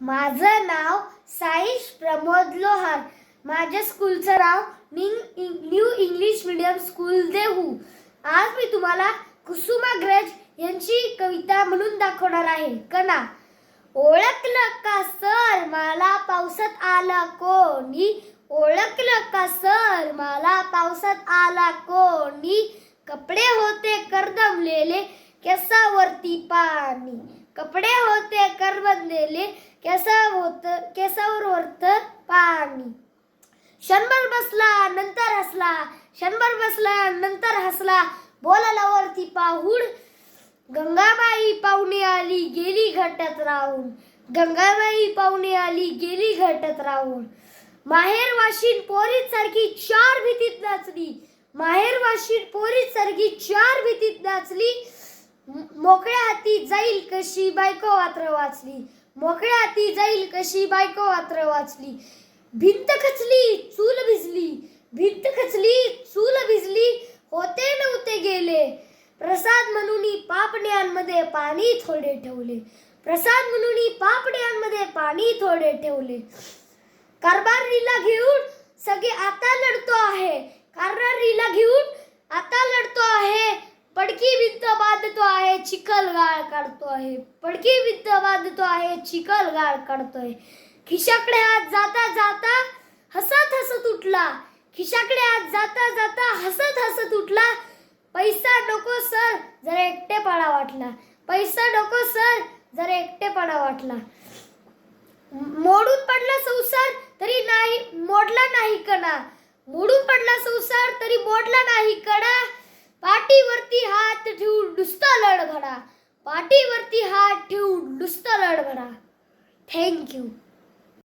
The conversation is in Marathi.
माझं नाव साईश प्रमोद लोहार. माझ्या स्कूलचं नाव निंग new English medium school Dehu आज मी तुम्हाला कुसुमाग्रज यांची कविता म्हणून दाखवणार आहे. कणा ओळखलं का सर मला पावसात आला कोणी? ओळखलं का सर मला पावसात आला कोणी? कपडे होते करदमलेले केसावरती पाणी. कपडे होते करबंदलेले केसा होत केसावर वरत पाणी. क्षणभर बसला नंतर हसला. क्षणभर बसला नंतर हसला. बोलाला वरती पाहून गंगाबाई पाहुणे आली गेली घटत राहून. गंगाबाई पाहुणे आली गेली घटत राहून. माहेर वाशीन पोरीत सारखी चार भीतीत नाचली. माहेर वाशीन पोरीत सारखी चार भीतीत नाचली. मोकळ्या हाती जाईल कशी बायको वात्र वाचली. मोकळ्या हाती जाईल कशी बायको वात्र वाचली. भिंत खचली चूल भिजली. भिंत खचली चूल भिजली. होते नव्हते गेले. प्रसाद म्हणून पापण्यांमध्ये पाणी थोडे ठेवले. प्रसाद म्हणून पापण्यांमध्ये पाणी थोडे ठेवले. कारभारीला घेऊन सगळे आता लढतो आहे. कारभारीला घेऊन आता लढतो आहे वाजतो आहे चिखल गाळ काढतो आहे. पडकी भिंत वाजतो आहे चिखल गाळ काढतोय खिशाकडे हात जाता जाता हसत हसत उठला. खिशाकडे हात जाता जाता हसत हसत उठला. पैसा नको सर जरा एकटेपणा वाटला. पैसा नको सर जरा एकटेपणा वाटला. मोडून पडला संसार तरी नाही मोडला नाही कणा. मोडून पडला संसार तरी मोडला नाही कणा. पाठीवरती हात ठेवून नुसता लढ भरा पाठीवरती हात ठेवून नुसता लढ भरा थँक्यू